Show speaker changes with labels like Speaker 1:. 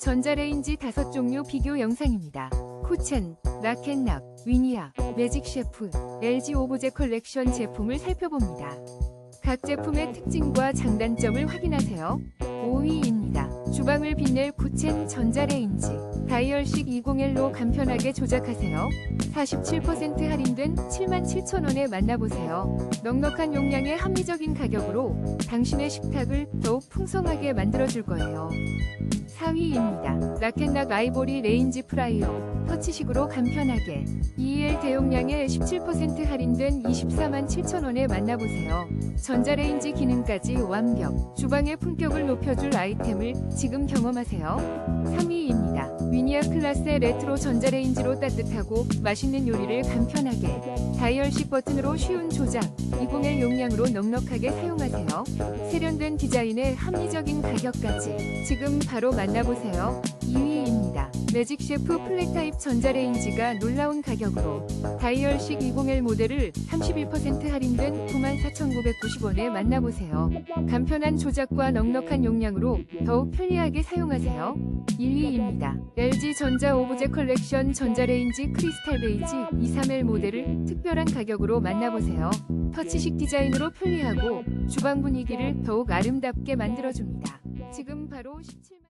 Speaker 1: 전자레인지 5종류 비교 영상입니다. 쿠첸, 라켓락, 위니아, 매직 셰프, LG 오브제 컬렉션 제품을 살펴봅니다. 각 제품의 특징과 장단점을 확인하세요. 5위입니다. 주방을 빛낼 쿠첸 전자레인지. 다이얼식 201로 간편하게 조작하세요. 47% 할인된 77,000원에 만나보세요. 넉넉한 용량의 합리적인 가격으로 당신의 식탁을 더욱 풍성하게 만들어줄 거예요. 4위입니다. 라켓락 아이보리 레인지 프라이어. 터치식으로 간편하게 2일 대용량에 17% 할인된 24만 7천원에 만나보세요. 전자레인지 기능까지 완벽. 주방의 품격을 높여줄 아이템을 지금 경험하세요. 3위입니다. 위니아 클라스의 레트로 전자레인지로 따뜻하고 맛있는 요리를 간편하게 다이얼식 버튼으로 쉬운 조작 201 용량으로 넉넉하게 사용하세요. 세련된 디자인에 합리적인 가격까지 지금 바로 만나보세요. 2위입니다. 매직 셰프 플랫 타입 전자레인지가 놀라운 가격으로 다이얼식 201 모델을 31% 할인된 94,990원에 만나보세요. 간편한 조작과 넉넉한 용량으로 더욱 편리하게 사용하세요. 1위입니다. LG 전자 오브제 컬렉션 전자레인지 크리스탈 베이지 231 모델을 특별한 가격으로 만나보세요. 터치식 디자인으로 편리하고 주방 분위기를 더욱 아름답게 만들어줍니다. 지금 바로 17만